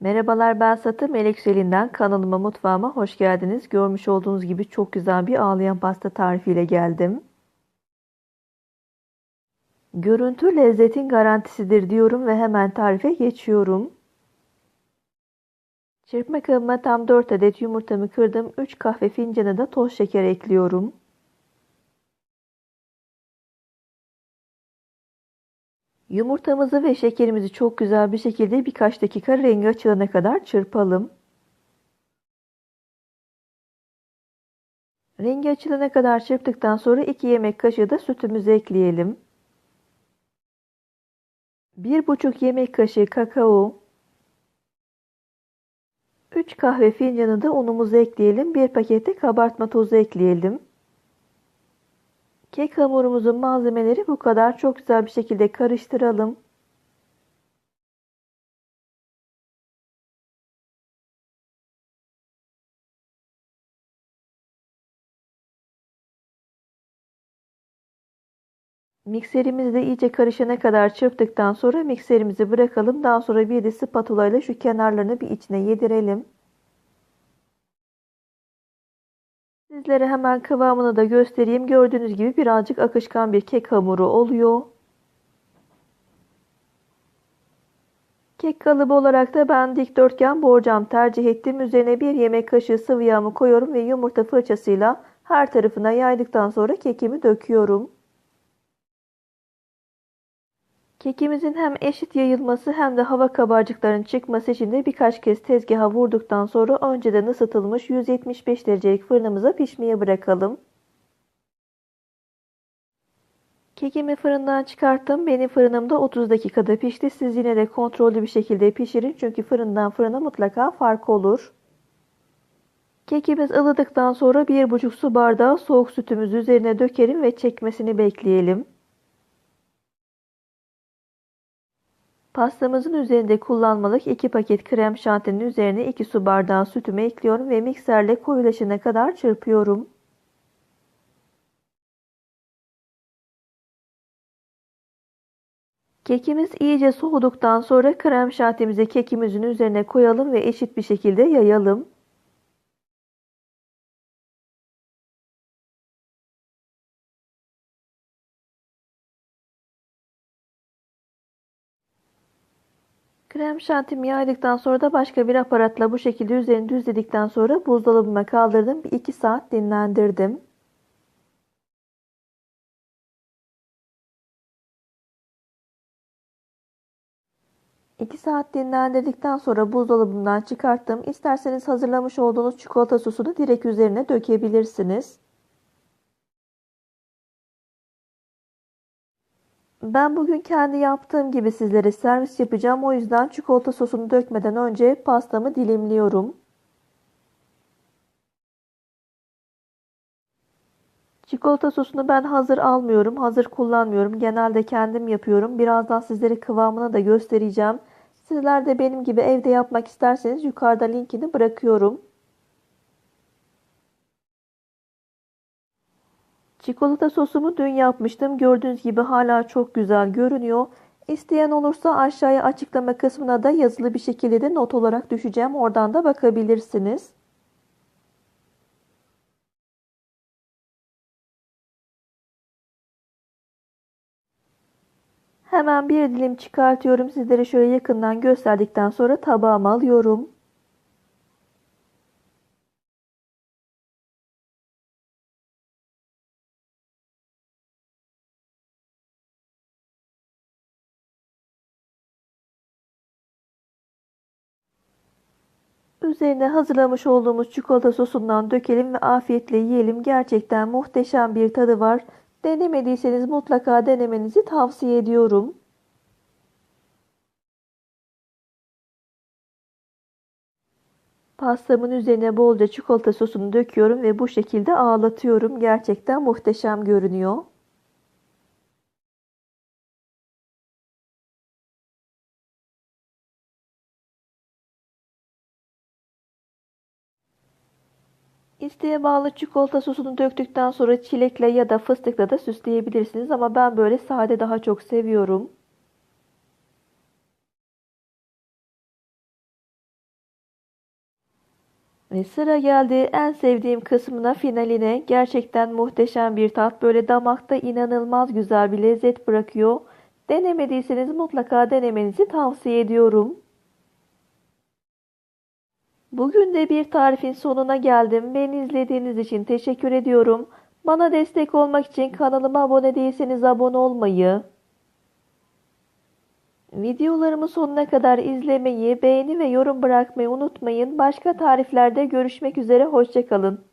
Merhabalar ben Satı Melek Selin'den kanalıma mutfağıma hoş geldiniz. Görmüş olduğunuz gibi çok güzel bir ağlayan pasta tarifiyle geldim. Görüntü lezzetin garantisidir diyorum ve hemen tarife geçiyorum. Çırpma kabıma tam 4 adet yumurtamı kırdım. 3 kahve fincanı da toz şeker ekliyorum. Yumurtamızı ve şekerimizi çok güzel bir şekilde birkaç dakika rengi açılana kadar çırpalım. Rengi açılana kadar çırptıktan sonra 2 yemek kaşığı da sütümüzü ekleyelim. 1,5 yemek kaşığı kakao, 3 kahve fincanı da unumuzu ekleyelim. 1 pakette kabartma tozu ekleyelim. Kek hamurumuzun malzemeleri bu kadar. Çok güzel bir şekilde karıştıralım. Mikserimizi iyice karışana kadar çırptıktan sonra mikserimizi bırakalım. Daha sonra bir de spatula ile şu kenarlarını bir içine yedirelim. Sizlere hemen kıvamını da göstereyim. Gördüğünüz gibi birazcık akışkan bir kek hamuru oluyor. Kek kalıbı olarak da ben dikdörtgen borcam tercih ettim. Üzerine bir yemek kaşığı sıvı yağımı koyuyorum ve yumurta fırçasıyla her tarafına yaydıktan sonra kekimi döküyorum. Kekimizin hem eşit yayılması hem de hava kabarcıklarının çıkması için de birkaç kez tezgaha vurduktan sonra önceden ısıtılmış 175 derecelik fırınımıza pişmeye bırakalım. Kekimi fırından çıkarttım. Benim fırınımda 30 dakikada pişti. Siz yine de kontrollü bir şekilde pişirin. Çünkü fırından fırına mutlaka fark olur. Kekimiz ılıdıktan sonra 1,5 su bardağı soğuk sütümüzü üzerine dökelim ve çekmesini bekleyelim. Pastamızın üzerinde kullanmalık 2 paket krem şantinin üzerine 2 su bardağı sütümü ekliyorum ve mikserle koyulaşana kadar çırpıyorum. Kekimiz iyice soğuduktan sonra krem şantimizi kekimizin üzerine koyalım ve eşit bir şekilde yayalım. Krem şantimi yaydıktan sonra da başka bir aparatla bu şekilde üzerini düzledikten sonra buzdolabıma kaldırdım. Bir 2 saat dinlendirdim. İki saat dinlendirdikten sonra buzdolabından çıkarttım. İsterseniz hazırlamış olduğunuz çikolata sosunu direkt üzerine dökebilirsiniz. Ben bugün kendi yaptığım gibi sizlere servis yapacağım. O yüzden çikolata sosunu dökmeden önce pastamı dilimliyorum. Çikolata sosunu ben hazır almıyorum, hazır kullanmıyorum. Genelde kendim yapıyorum. Birazdan sizlere kıvamını da göstereceğim. Sizler de benim gibi evde yapmak isterseniz yukarıda linkini bırakıyorum. Çikolata sosumu dün yapmıştım. Gördüğünüz gibi hala çok güzel görünüyor. İsteyen olursa aşağıya açıklama kısmına da yazılı bir şekilde de not olarak düşeceğim. Oradan da bakabilirsiniz. Hemen bir dilim çıkartıyorum. Sizlere şöyle yakından gösterdikten sonra tabağıma alıyorum. Üzerine hazırlamış olduğumuz çikolata sosundan dökelim ve afiyetle yiyelim. Gerçekten muhteşem bir tadı var. Denemediyseniz mutlaka denemenizi tavsiye ediyorum. Pastamın üzerine bolca çikolata sosunu döküyorum ve bu şekilde ağlatıyorum. Gerçekten muhteşem görünüyor. İsteğe bağlı çikolata sosunu döktükten sonra çilekle ya da fıstıkla da süsleyebilirsiniz ama ben böyle sade daha çok seviyorum. Ve sıra geldi en sevdiğim kısmına finaline. Gerçekten muhteşem bir tat. Böyle damakta inanılmaz güzel bir lezzet bırakıyor. Denemediyseniz mutlaka denemenizi tavsiye ediyorum. Bugün de bir tarifin sonuna geldim. Beni izlediğiniz için teşekkür ediyorum. Bana destek olmak için kanalıma abone değilseniz abone olmayı, videolarımı sonuna kadar izlemeyi, beğeni ve yorum bırakmayı unutmayın. Başka tariflerde görüşmek üzere, hoşçakalın.